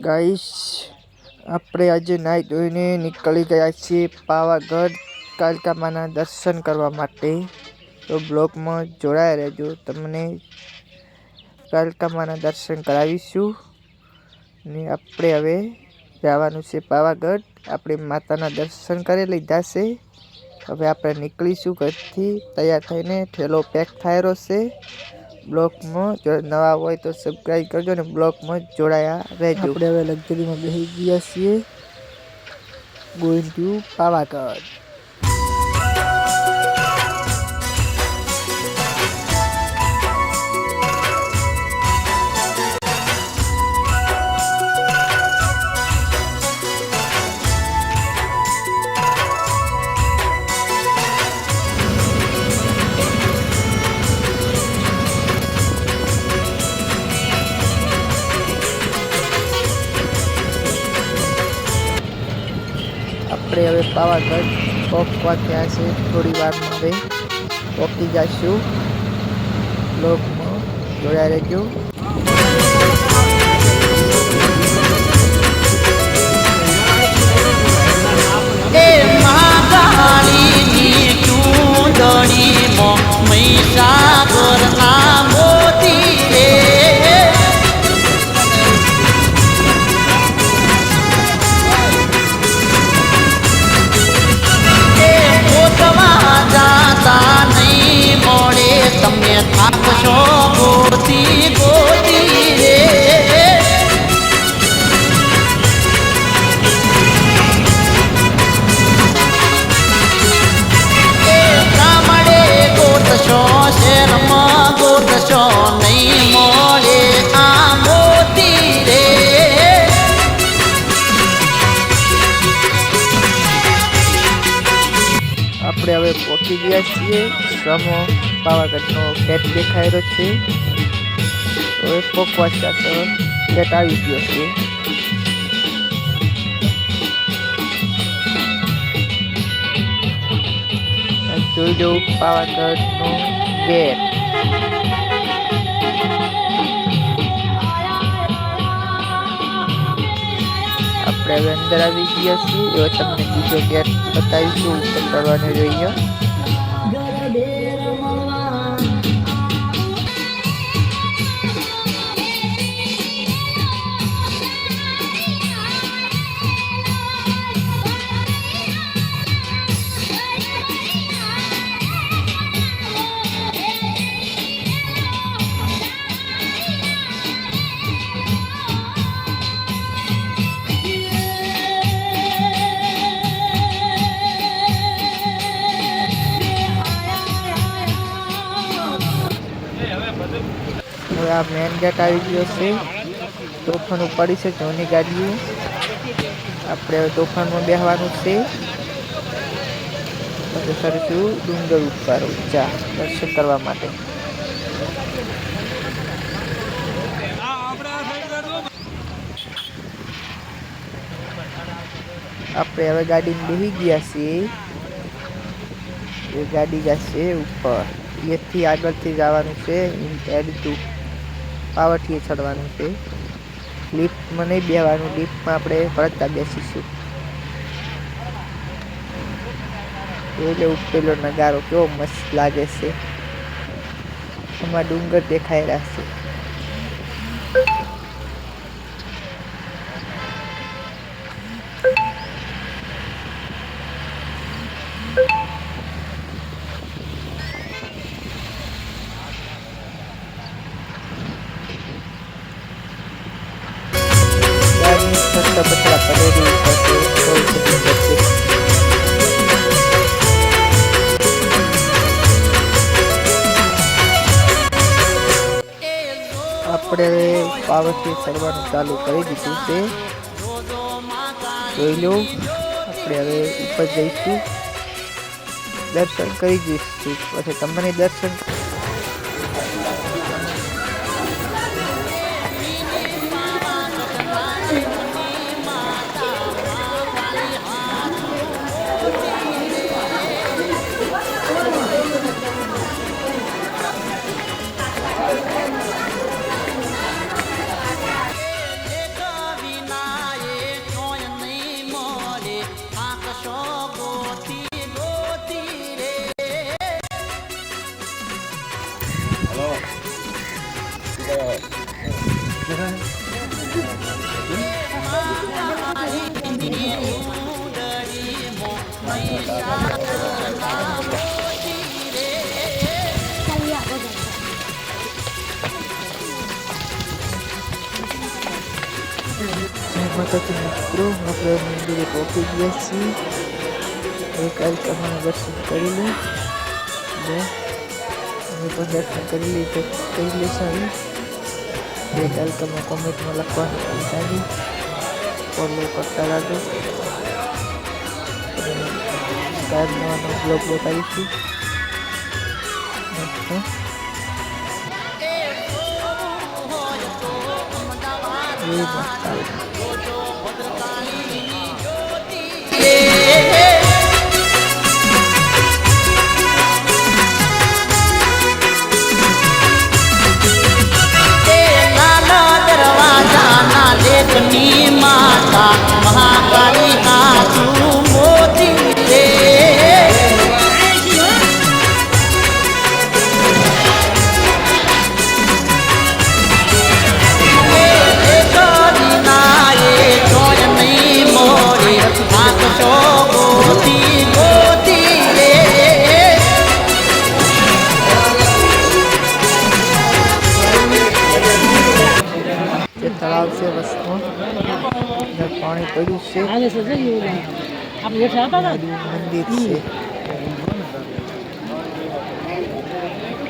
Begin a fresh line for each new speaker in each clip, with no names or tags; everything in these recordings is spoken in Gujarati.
ગાઈસ, આપણે આજે નાહી ધોઈને નીકળી ગયા છીએ પાવાગઢ કાલકામાના દર્શન કરવા માટે. તો બ્લોગમાં જોડાયા રહેજો. તમને કાલકામાના દર્શન કરાવીશું. ને આપણે હવે જવાનું છે પાવાગઢ. આપણે માતાના દર્શન કરી લીધા છે. હવે આપણે નીકળીશું ઘરથી. તૈયાર થઈને ઠેલો પેક થયેલો છે. બ્લોગમાં જો નવા હોય તો સબસ્ક્રાઈબ કરજો ને બ્લોગમાં જોડાયા રહેજો. આપણે હવે લક્ઝરીમાં બેસી ગયા છીએ. ગોઈંગ ટુ પાવાગઢ આપણે હવે પાવાગઢ પહોંચવા ત્યાં છે થોડી વારમાં માટે પહોંચી જઈશું બ્લોગમાં જોડાયા રહેજો.
એ મહાકાળીની ચૂંદડીમાં મહીસાગરના
આપણે હવે પહોંચી ગયા છીએ સમો પાવાગઢનો ગેટ દેખાયેલો છે. હવે પોકવા સાથે ગેટ આવી ગયો છે. જોઈ દઉં પાવાગઢનો ગેટ આપણે હવે અંદર આવી ગયા છીએ. એવો તમને બીજો ગેટ બતાવીશું ઉપર ચડવાનું જોઈએ. આ મેન ગેટ આવી ગયો છે. તોફાન ઉપાડી છે જૂની ગાડીઓ. આપણે હવે તોફાનમાં બેહવાનું છે. પછી કરીશું ડુંગર ઉપર ઊંચા દર્શન કરવા માટે. આપણે હવે ગાડીમાં બેસી ગયા છીએ. એ ગાડી જશે ઉપર. એથી આગળથી જવાનું છે. એડતું પાવઠીએ ચડવાનું છે. લિફ્ટમાં નહીં બેવાનું લિફ્ટમાં આપણે પડતા બેસીશું. એટલે ઉપેલો નગારો કેવો મસ્ત લાગે છે. એમાં ડુંગર દેખાઈ રહ્યા છે. આપણે પાવરથી ચડવાનું ચાલુ કરી દીધું છે. જોઈ લો, આપણે હવે ઉપર જઈશું. દર્શન કરી દઈશું. પછી તમને દર્શન માતાજી મિત્રો આપણે મંદિરે પહોંચી ગયા છીએ એક કાર્યક્રમમાં દર્શન કરી લે પણ દર્શન કરી લીધે કરી લેશું બે કાલિકામાં કોમેન્ટમાં લખવાનું ભૂલતા ફોલો કરતા રાખો કાયમ બ્લોગ બતાવીશું મસ્ત
આંખો ગોતી ગોતી રે
જે તળાવ છે વસ્તુ. પાણી પડ્યું છે.
છે?
મંદિર છે.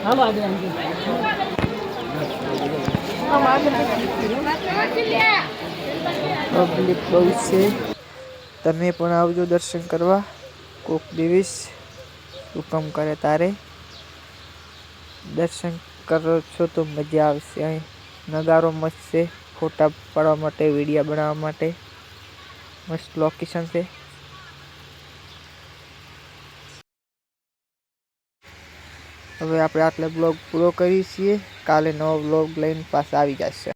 હાલો આગળ
પબ્લિક બહુ છે. તમે પણ આવજો દર્શન કરવા. કોક દિવસ હુકમ કરે તારે. દર્શન કરો છો તો મજા આવશે. અહીં નગારો મસ્ત છે. ફોટા પાડવા માટે, વિડીયા બનાવવા માટે. મસ્ત લોકેશન છે. હવે આપણે આટલે બ્લોગ પૂરો કરીએ છીએ. કાલે નવો બ્લોગ લઈને પાછા આવી જશે.